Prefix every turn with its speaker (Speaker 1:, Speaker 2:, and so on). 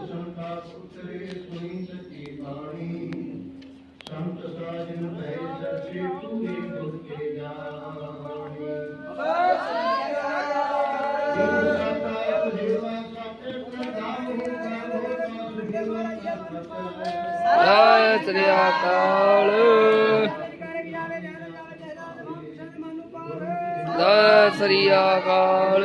Speaker 1: ਸੰਤਾ ਉਤਰੇ ਸੁਣੀ ਸੱਚੀ ਬਾਣੀ ਸੰਤ ਸਾਜਨ ਭੈ ਸੱਚੇ ਪੂਰੇ ਗੁਰ ਕੇ ਜਾਣੀ ਸਤਿ
Speaker 2: ਸ੍ਰੀ ਅਕਾਲ ਸਤਿ ਸ੍ਰੀ ਅਕਾਲ।